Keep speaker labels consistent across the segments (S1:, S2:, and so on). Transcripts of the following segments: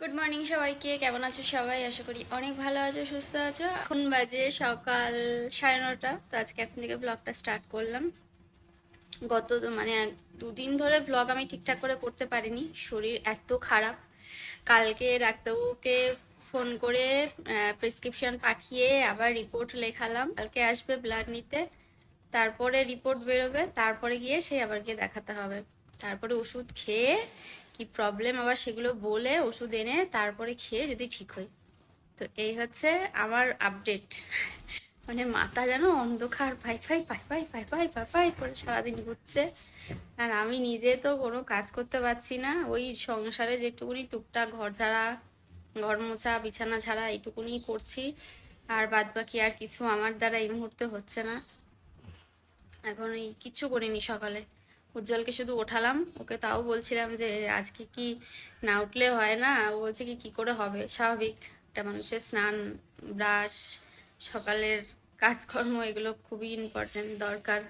S1: Good morning সবাইকে, কেমন আছো সবাই? আশা করি অনেক ভালো আছো, সুস্থ আছো। এখন বাজে সকাল সাড়ে নটা, তো আজকে এখন থেকে ব্লগটা স্টার্ট করলাম। গত মানে দুদিন ধরে ব্লগ আমি ঠিকঠাক করে করতে পারিনি, শরীর এত খারাপ। কালকে ডাক্তারবাবুকে ফোন করে প্রেসক্রিপশন পাঠিয়ে আবার রিপোর্ট লেখালাম। কালকে আসবে ব্লাড নিতে, তারপরে রিপোর্ট বেরোবে, তারপরে গিয়ে সে আবার গিয়ে দেখাতে হবে। তারপরে ওষুধ খেয়ে কি প্রবলেম আবার সেগুলো বলে ওষুধ এনে তারপরে খেয়ে যদি ঠিক হই। তো এই হচ্ছে আমার আপডেট মানে মাথা যেন অন্ধকার, পাই ফাই পাই পাই পাই পাই পাই পাই করে সারাদিন ঘুরছে। আর আমি নিজে তো কোনো কাজ করতে পারছি না। ওই সংসারে যেটুকুনি টুকটাক ঘর ঝাড়া, ঘর মোছা, বিছানা ঝাড়া এইটুকুনি করছি। আর বাদ বাকি আর কিছু আমার দ্বারা এই মুহূর্তে হচ্ছে না। এখন এই কিচ্ছু করিনি সকালে। উজ্জ্বলকে শুধু ওঠালাম। ওকে তাও বলছিলাম যে, আজকে কি না উঠলে হয় না? ও বলছে কি, কী করে হবে? স্বাভাবিক। একটা মানুষের স্নান, ব্রাশ, সকালের কাজকর্ম, এগুলো খুবই ইম্পর্টেন্ট দরকার।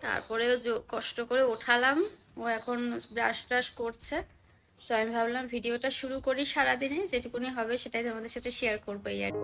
S1: তারপরেও কষ্ট করে ওঠালাম। ও এখন ব্রাশ ব্রাশ করছে। তো আমি ভাবলাম, ভিডিওটা শুরু করি সারাদিনে, যেটুকুনি হবে সেটাই তোমাদের সাথে শেয়ার করব এই আর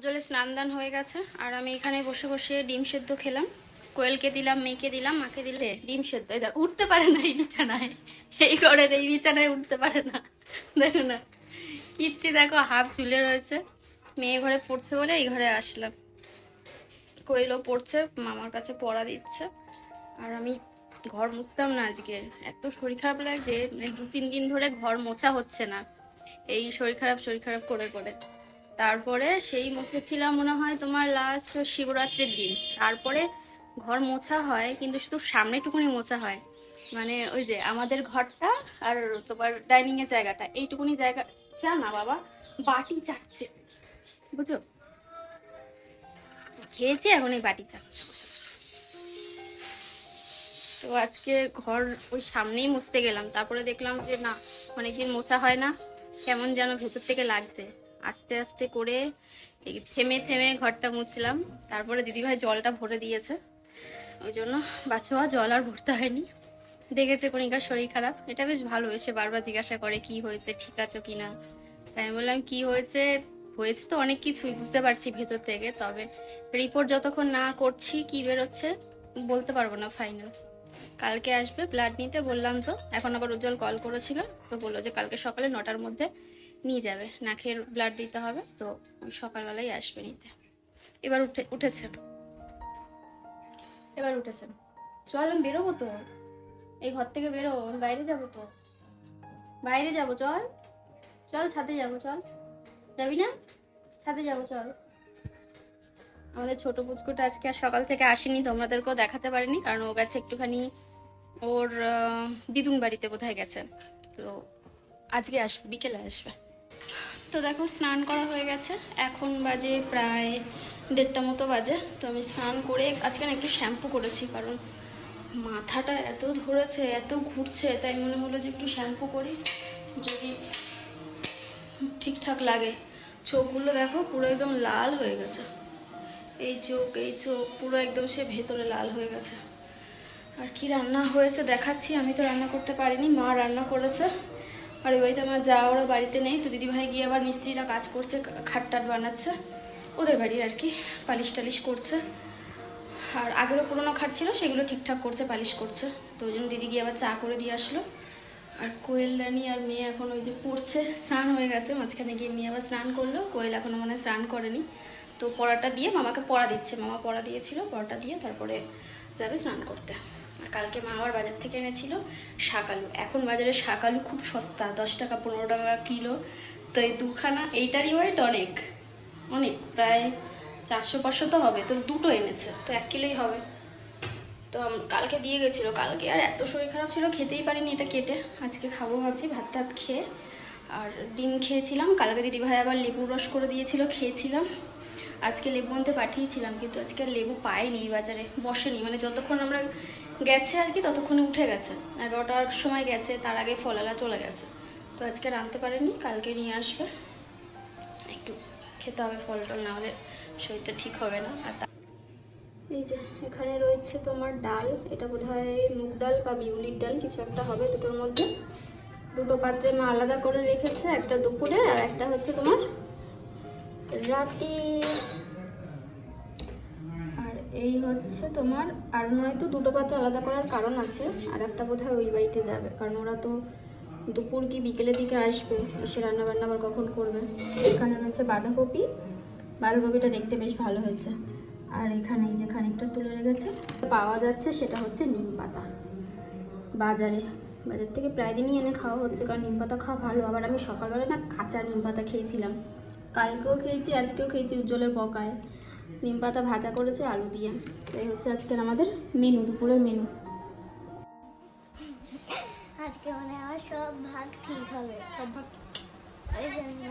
S1: উজ্জ্বলের স্নান দান হয়ে গেছে। আর আমি এখানে বসে বসে ডিম সেদ্ধ খেলাম। কোয়েলকে দিলাম, মেয়েকে দিলাম, মাকে দিলে ডিম সেদ্ধ। উঠতে পারে না এই বিছানায়। এই ঘরের এই বিছানায় উঠতে পারে না। দেখো না কীর্তি দেখো, হাফ ঝুলে রয়েছে। মেয়ে ঘরে পড়ছে বলে এই ঘরে আসলাম। কোয়েলও পড়ছে, মামার কাছে পড়া দিচ্ছে। আর আমি ঘর মুছতাম না আজকে। এত শরীর খারাপ লাগছে দু তিন দিন ধরে ঘর মোছা হচ্ছে না। এই শরীর খারাপ শরীর খারাপ করে করে। তারপরে সেই মুছেছিলাম মনে হয় তোমার লাস্ট শিবরাত্রির দিন। তারপরে ঘর মোছা হয়, কিন্তু শুধু সামনেটুকুনি মোছা হয়। মানে ওই যে আমাদের ঘরটা আর তোমার ডাইনিং এর জায়গাটা, এইটুকুনি জায়গা চা না বাবা, বাটি চাচ্ছে। বুঝো খেয়েছি, এখন এই বাটি চাচ্ছে। তো আজকে ঘর ওই সামনেই মুছতে গেলাম। তারপরে দেখলাম যে না, অনেকদিন মোছা হয় না। কেমন যেন ভেতর থেকে লাগছে। আস্তে আস্তে করে থেমে থেমে ঘরটা মুছলাম। তারপরে দিদিভাই জলটা ভরে দিয়েছে। ওই জন্য বাচ্চা জল আর ভরতে হয়নি। দেখেছে কণিকার শরীর খারাপ। এটা বেশ ভালো, এসে বারবার জিজ্ঞাসা করে কি হয়েছে, ঠিক আছে কি না? তাই আমি বললাম, কি হয়েছে? হয়েছে তো অনেক কিছুই, বুঝতে পারছি ভেতর থেকে, তবে রিপোর্ট যতক্ষণ না করছি কি বেরোচ্ছে, বলতে পারব না ফাইনাল কালকে আসবে ব্লাড নিতে বললাম তো, এখন আবার উজ্জ্বল কল করেছিল, তো বলল যে কালকে সকালে নটার মধ্যে নিয়ে যাবে। নাকের ব্লাড দিতে হবে, তো সকালবেলাই আসবে নিতে। এবার উঠে, উঠেছে। এবার উঠেছে। চল আমি বেরোবো তো। এই ঘর থেকে বেরো, আমি বাইরে যাব তো। বাইরে যাব, চল। চল ছাদে যাব, চল। যাবি না? ছাদে যাব, চল। আমাদের ছোট পুচকুটা আজকে আর সকাল থেকে আসেনি তোমাদেরকেও দেখাতে পারিনি, কারণ ও গেছে একটুখানি ওর দিদুন বাড়িতে বোধহয় গেছে। তো আজকে আসবে, বিকেলে আসবে। তো দেখো, স্নান করা হয়ে গেছে। এখন বাজে প্রায় দেড়টা মতো বাজে। তো আমি স্নান করে আজকে না একটু শ্যাম্পু করেছি, কারণ মাথাটা এত ধরেছে, এত ঘুরছে, তাই মনে হলো যে একটু শ্যাম্পু করি, যদি ঠিকঠাক লাগে। চোখগুলো দেখো, পুরো একদম লাল হয়ে গেছে। এই চোখ এই চোখ, পুরো একদম সে ভেতরে লাল হয়ে গেছে। আর কি কি রান্না হয়েছে দেখাচ্ছি, আমি তো রান্না করতে পারিনি, মা রান্না করেছে। আর ওই বাড়িতে আমার যা ওরা বাড়িতে নেই। তো দিদিভাই গিয়ে আবার মিস্ত্রিরা কাজ করছে খাট টাট বানাচ্ছে। ওদের বাড়ির আর কি পালিশ টালিশ করছে। আর আগেরও পুরোনো খাট ছিল, সেগুলো ঠিকঠাক করছে, পালিশ করছে। তো ওই জন্য দিদি গিয়ে আবার চা করে দিয়ে আসলো। আর কোয়েল রানী আর মেয়ে এখন ওই যে পড়ছে, স্নান হয়ে গেছে। মাঝখানে গিয়ে মেয়ে আবার স্নান করল। কোয়েল এখনও মনে স্নান করেনি। তো পড়াটা দিয়ে মামাকে পড়া দিচ্ছে। মামা পড়া দিয়েছিল, পড়াটা দিয়ে তারপরে যাবে স্নান করতে। আর কালকে মা আবার বাজার থেকে এনেছিল শাকালু। এখন বাজারে শাকালু খুব সস্তা, দশ টাকা, পনেরো টাকা কিলো। তো এই দুখানা, এইটারই ওয়েট অনেক অনেক, প্রায় চারশো, পাঁচশো তো হবে। তো দুটো এনেছে, তো এক কিলোই হবে। তো কালকে দিয়ে গেছিল, কালকে আর এত শরীর খারাপ ছিল, খেতেই পারিনি এটা কেটে। আজকে খাব ভাবছি, ভাত টাত খেয়ে। আর ডিম খেয়েছিলাম, কালকে দিদি ভাই আবার লেবুর রস করে দিয়েছিল, খেয়েছিলাম। আজকে লেবু আনতে পাঠিয়েছিলাম, কিন্তু আজকে লেবু পাইনি বাজারে, বসেনি। মানে যতক্ষণ আমরা গেছে আর কি, ততক্ষণে উঠে গেছে। এগারোটার সময় গেছে, তার আগে ফলালা চলে গেছে। তো আজকে আনতে পারেনি, কালকে নিয়ে আসবে। একটু খেতে হবে ফল টল, না হলে শরীরটা ঠিক হবে না। আর এই যে, এখানে রয়েছে তোমার ডাল। এটা বোধহয় মুগ ডাল বা বিউলির ডাল, কিছু একটা হবে দুটোর মধ্যে। দুটো পাত্রে মা আলাদা করে রেখেছে, একটা দুপুরের আর একটা হচ্ছে তোমার রাতে এই হচ্ছে তোমার, আর নয়তো দুটো পাত্র আলাদা করার কারণ আছে, আর একটা বোধহয় ওই বাড়িতে যাবে, কারণ ওরা তো দুপুর কি বিকেলের দিকে আসবে, এসে রান্না বান্না আবার কখন করবে? এখানে রয়েছে বাঁধাকপি, বাঁধাকপিটা দেখতে বেশ ভালো হয়েছে। আর এখানে এই যে খানিকটা তুলে রেখেছে, পাওয়া যাচ্ছে সেটা হচ্ছে নিম পাতা। বাজারে, বাজার থেকে প্রায় দিনই এনে খাওয়া হচ্ছে, কারণ নিম পাতা খাওয়া ভালো, আবার আমি সকালবেলা না কাঁচা নিম পাতা খেয়েছিলাম। কালকেও খেয়েছি, আজকেও খেয়েছি, উজ্জ্বলের পকায় নিম পাতা ভাজা করেছে আলু দিয়ে। এই হচ্ছে আজকের আমাদের মেনু দুপুরের মেনু।
S2: আজকে মানে আমার সব ভাগ ঠিক হবে।
S1: সব ভাগ
S2: ওই জন্য।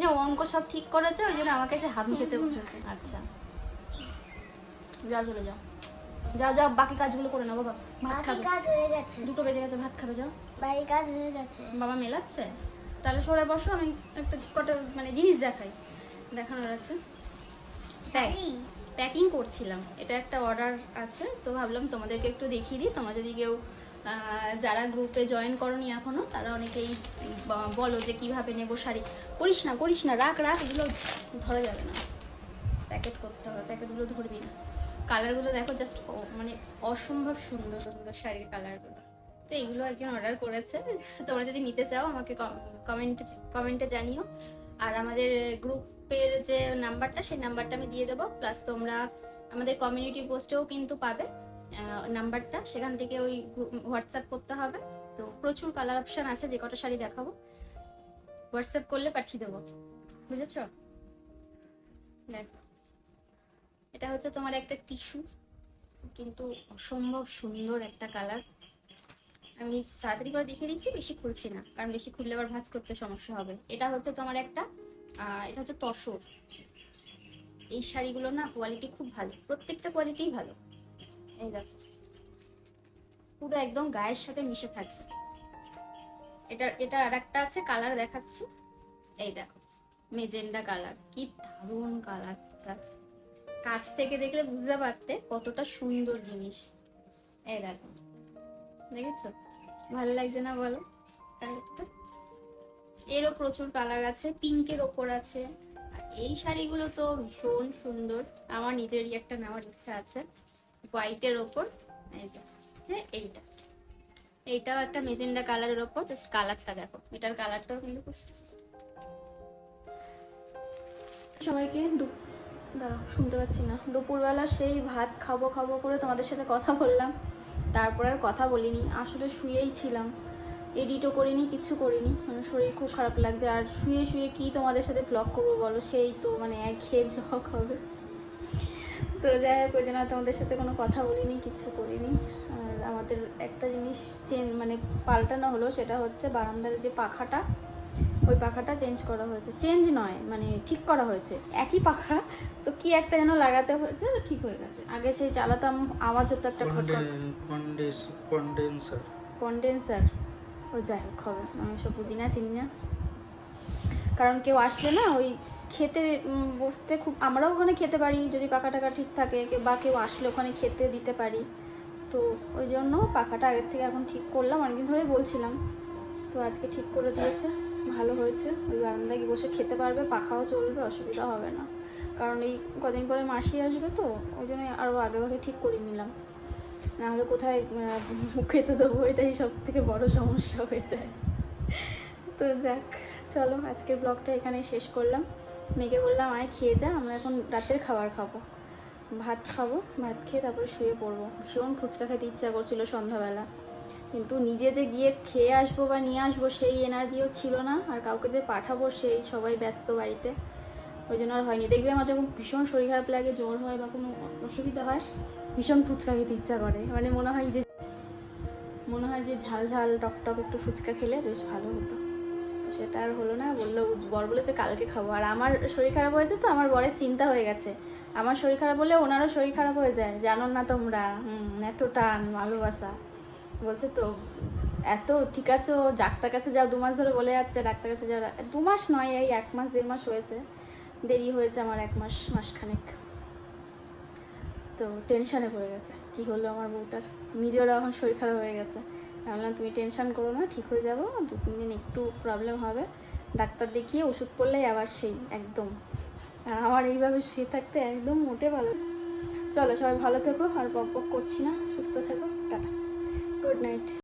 S1: না অঙ্ক সব ঠিক করেছে ওই জন্য আমাকে এসে হাবি খেতে বসেছে। আচ্ছা। যা চলে যাও। যা যাও বাকি কাজগুলো করে নাও বাবা। ভাত খাবে।
S2: কাজ হয়ে গেছে।
S1: দুটো বেজে গেছে ভাত খাবে যাও।
S2: বাকি কাজ হয়ে গেছে।
S1: বাবা মেলাচ্ছে? তাহলে সরে বসো আমি একটা কটা মানে জিনিস দেখাই। দেখানোর আছে। প্যাকিং করছিলাম। এটা একটা অর্ডার আছে তো ভাবলাম তোমাদেরকে একটু দেখিয়ে দিই। তোমরা যদি কেউ যারা গ্রুপে জয়েন করনি এখনও তারা অনেকেই বলো যে কীভাবে নেব শাড়ি। করিস না করিস না রাখ রাখ এগুলো ধরা যাবে না। প্যাকেট করতে হবে প্যাকেটগুলো ধরবি না। কালারগুলো দেখো জাস্ট মানে অসম্ভব সুন্দর সুন্দর শাড়ির কালারগুলো তো এইগুলো একজন অর্ডার করেছে। তোমরা যদি নিতে চাও আমাকে কমেন্টে কমেন্টে জানিও। আর আমাদের গ্রুপের যে নাম্বারটা, সেই নাম্বারটা আমি দিয়ে দেবো। প্লাস তোমরা আমাদের কমিউনিটি পোস্টেও কিন্তু পাবে নাম্বারটা। সেখান থেকে ওই হোয়াটসঅ্যাপ করতে হবে। তো প্রচুর কালার অপশান আছে, যে কটা শাড়ি দেখাবো। হোয়াটসঅ্যাপ করলে পাঠিয়ে দেবো। বুঝেছ? দেখো, এটা হচ্ছে তোমার একটা টিস্যু কিন্তু অসম্ভব সুন্দর একটা কালার আমি তাড়াতাড়ি করে দেখিয়ে দিচ্ছি, বেশি খুলছি না, কারণ বেশি খুললে আবার ভাঁজ করতে সমস্যা হবে। এটা হচ্ছে তোমার একটা এটা হচ্ছে তসর। এই শাড়িগুলো না কোয়ালিটি খুব ভালো। প্রত্যেকটা কোয়ালিটিই ভালো। এই দেখো। পুরো একদম গায়ের সাথে মিশে থাকবে এটা এটা আর একটা আছে কালার দেখাচ্ছি। এই দেখো মেজেন্ডা কালার কি দারুণ কালারটা কাছ থেকে দেখলে বুঝতে পারতে কতটা সুন্দর জিনিস। এই দেখো। দেখেছ? ভালো লাগছে না বলো? এরও প্রচুর কালার আছে পিঙ্কের ওপর আছে। এই শাড়িগুলো তো ভীষণ সুন্দর। আমার নিজেরই একটা নেওয়ার ইচ্ছা আছে। হোয়াইটের ওপর, এই যে যে এইটা। এইটাও একটা মেজেন্ডা কালারের ওপর জাস্ট কালারটা দেখো। এটার কালারটাও কিন্তু খুব সবাইকে দু- দাঁড়াও, শুনতে পাচ্ছি না। দুপুরবেলা সেই ভাত খাব খাব করে তোমাদের সাথে কথা বললাম। তারপর আর কথা বলিনি। আসলে শুয়েই ছিলাম। এডিটও করিনি কিছু করিনি। মানে শরীর খুব খারাপ লাগছে। আর শুয়ে শুয়ে কি তোমাদের সাথে ব্লগ করব বলো? সেই তো মানে এক একঘেয়ে ব্লগ হবে। তো যাই হোক ওই জন্য তোমাদের সাথে কোনো কথা বলিনি কিছু করিনি। আর আমাদের একটা জিনিস চেঞ্জ মানে পাল্টানো হলো সেটা হচ্ছে বারান্দার যে পাখাটা ওই পাখাটা চেঞ্জ করা হয়েছে। চেঞ্জ নয় মানে ঠিক করা হয়েছে। একই পাখা তো কি একটা যেন লাগাতে হয়েছে তো ঠিক হয়ে গেছে। আগে সেই চালাতাম আওয়াজ হতো একটা
S3: কন্ডেন্সার
S1: কন্ডেন্সার ও যাই হোক, হবে। আমি সব বুঝি না, চিনি না। কারণ কেউ আসলে না, ওই খেতে বসতে খুব আমরাও ওখানে খেতে পারি, যদি পাখা টাকা ঠিক থাকে বা কেউ আসলে ওখানে খেতে দিতে পারি। তো ওই জন্য পাখাটা আগের থেকে এখন ঠিক করলাম, অনেকদিন ধরেই বলছিলাম। তো আজকে ঠিক করে দিয়েছে, ভালো হয়েছে। ওই বারান্দায় গিয়ে বসে খেতে পারবে, পাখাও চলবে, অসুবিধা হবে না। কারণ এই কদিন পরে মাসি আসবে তো, ওই জন্য আরও আগে আগে ঠিক করে নিলাম। নাহলে কোথায় খেতে দেবো? এটাই সব থেকে বড় সমস্যা হয়ে যায়। তো যাক, চলো আজকের ব্লগটা এখানেই শেষ করলাম। মেয়েকে বললাম, আয়, খেয়ে যা, আমরা এখন রাতের খাবার খাব। ভাত খাব, ভাত খেয়ে তারপরে শুয়ে পড়ব। ভীষণ ফুচকা খেতে ইচ্ছা করছিল সন্ধ্যাবেলা। কিন্তু নিজে যে গিয়ে খেয়ে আসব বা নিয়ে আসব, সেই এনার্জিও ছিল না। আর কাউকে যে পাঠাবো, সেই সবাই ব্যস্ত বাড়িতে। ওই জন্য আর হয়নি। দেখবে আমার যখন ভীষণ শরীর খারাপ লাগে, জ্বর হয় বা কোনো অসুবিধা হয় ভীষণ ফুচকা খেতে ইচ্ছা করে। মানে মনে হয় যে মনে হয় যে ঝাল ঝাল টক টক একটু ফুচকা খেলে বেশ ভালো হতো। সেটা আর হলো না, বলল বর বলেছে কালকে খাব। আর আমার শরীর খারাপ হয়েছে তো, আমার বরের চিন্তা হয়ে গেছে। আমার শরীর খারাপ হলে ওনারও শরীর খারাপ হয়ে যায়। জানো না তোমরা, হুম, এত টান, ভালোবাসা। বলছে তো, এত, ঠিক আছে? ও ডাক্তার কাছে যাও, দু মাস ধরে বলে যাচ্ছে, ডাক্তার কাছে যাও। দু মাস নয়, এই এক মাস, দেড় মাস হয়েছে। দেরি হয়েছে আমার এক মাস, মাসখানেক। তো টেনশানে পড়ে গেছে। কি হলো আমার বউটার? নিজেরও এখন শরীর খারাপ হয়ে গেছে। ভাবলাম তুমি টেনশান করো না, ঠিক হয়ে যাব। দু তিন দিন একটু প্রবলেম হবে। ডাক্তার দেখিয়ে ওষুধ পড়লেই আবার সেই, একদম। আর আমার এইভাবে শুয়ে থাকতে একদম মোটে ভালো চলো, সবাই ভালো থেকো, আর বক করছি না। সুস্থ থেকো। টাটা। Good night